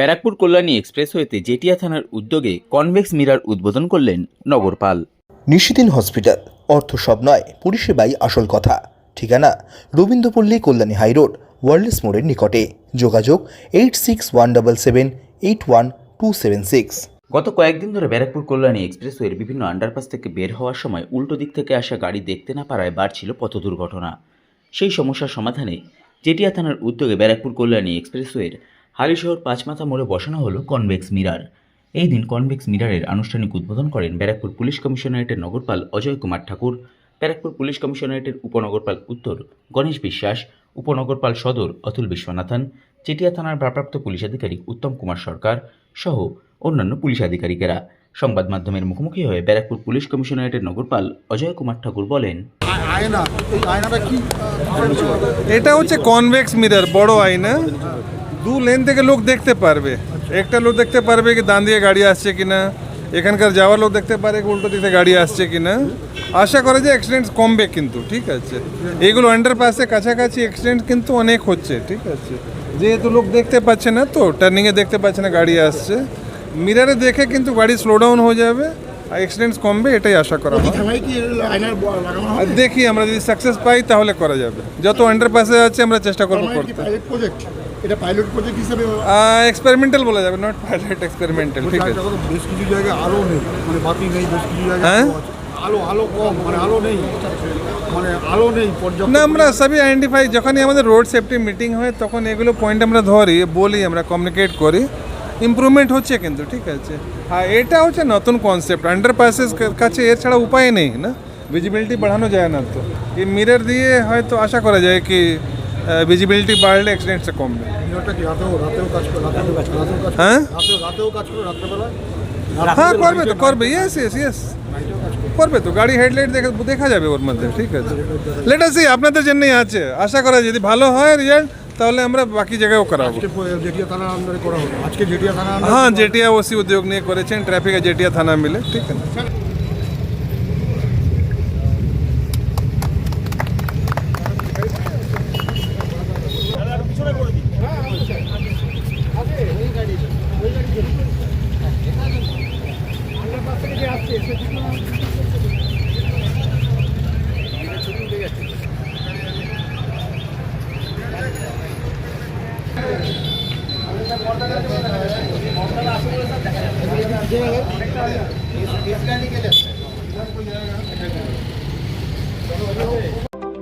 ব্যারাকপুর কল্যাণী এক্সপ্রেসওয়েতে জেটিয়া থানার উদ্যোগে convex mirror উদ্বোধন করলেন নগরপাল নিশিদিন হসপিটাল। অর্থ সব নয় পরিষেবাই আসল কথা। ঠিকানা রবীন্দ্রপল্লী কল্যাণী হাইরোড ওয়ার্ল্ডস মোড়ের নিকটে। যোগাযোগ eight six one double seven eight one two seven six. গত কয়েকদিন ধরে ব্যারাকপুর কল্যাণী এক্সপ্রেসওয়ের বিভিন্ন আন্ডারপাস থেকে বের হওয়ার সময় উল্টো দিক থেকে আসা গাড়ি দেখতে না পারায় বাড়ছিল পথ দুর্ঘটনা। সেই সমস্যার সমাধানে জেটিয়া থানার উদ্যোগে ব্যারাকপুর কল্যাণী এক্সপ্রেসওয়ের হালিশহর পাঁচমাথা মোড়ে বসানো হলো কনভেক্স মিরার। এই দিন কনভেক্স মিরারের আনুষ্ঠানিক উদ্বোধন করেন ব্যারাকপুর পুলিশ কমিশনারেটের নগরপাল অজয় কুমার ঠাকুর ব্যারাকপুর পুলিশ কমিশনারেটের উপনগরপাল উত্তর গণেশ বিশ্বাস উপনগরপাল সদর অতুল বিশ্বনাথন চেটিয়া থানার ভারপ্রাপ্ত পুলিশ আধিকারিক উত্তম কুমার সরকার সহ অন্যান্য পুলিশ আধিকারিকেরা। সংবাদ মাধ্যমের মুখোমুখি হয়ে ব্যারাকপুর পুলিশ কমিশনারেটের নগরপাল অজয় কুমার ঠাকুর বলেন আয়না এই আয়নাটা কি? এটা হচ্ছে কনভেক্স মিরার বড় আয়না। দু লেন থেকে লোক দেখতে পারবে। একটা লোক দেখতে পারবে কি দান দিয়ে গাড়ি আসছে কিনা এখানকার যাওয়ার লোক দেখতে পারে কি উল্টো দিকে গাড়ি আসছে কিনা। আশা করে যে অ্যাক্সিডেন্ট কমবে কিন্তু ঠিক আছে। এগুলো আন্ডারপাসে কাছাকাছি অ্যাক্সিডেন্ট কিন্তু অনেক হচ্ছে ঠিক আছে। যেহেতু লোক দেখতে পাচ্ছে না তো টার্নিংয়ে দেখতে পাচ্ছে না গাড়ি আসছে। মিরারে দেখে কিন্তু গাড়ি স্লো ডাউন হয়ে যাবে আর অ্যাক্সিডেন্টস কমবে এটাই আশা করা হয়। কি দেখি আমরা যদি সাকসেস পাই তাহলে করা যাবে। যত আন্ডারপাসে আছে আমরা চেষ্টা করব করতে। এটা পাইলট প্রজেক্ট হিসেবে এক্সপেরিমেন্টাল বলা যাবে নট পাইলট এক্সপেরিমেন্টাল ঠিক আছে। বেশ কিছু জায়গায় আলো নেই মানে বাতি নেই বেশ কিছু জায়গায় হ্যাঁ? আলো আলো কম মানে আলো নেই মানে আলো নেই পর্যাপ্ত না আমরা সবই আইডেন্টিফাই যখনই আমাদের রোড সেফটি মিটিং হয় তখন এগুলো পয়েন্ট আমরা ধরি বলি আমরা কমিউনিকেট করি। ইমপ্রুভমেন্ট হচ্ছে কিন্তু ঠিক আছে। আর এটা হচ্ছে নতুন কনসেপ্ট আন্ডারপাসেস কাছে এর ছাড়া উপায় নেই না? ভিজিবিলিটি বাড়ানো যায় না তো। এই মিরর দিয়ে হয়তো আশা করা যায় কি ভিজিবিলিটি বাড়লে অ্যাক্সিডেন্টসে কমবে। হ্যাঁ? হ্যাঁ করবে তো করবে ইয়েস ইয়েস ইয়েস করবে তো গাড়ি হেডলাইট দেখা দেখা যাবে ওর মধ্যে ঠিক আছে। লেট সি আপনাদের জন্যই আছে। আশা করা যদি ভালো হয় রেজাল্ট তাহলে আমরা বাকি জায়গায়ও করাবো। হ্যাঁ জেটিয়া ওসি উদ্যোগ নিয়ে করেছেন ট্রাফিকে জেটিয়া থানা মিলে ঠিক আছে। দেখা যাচ্ছে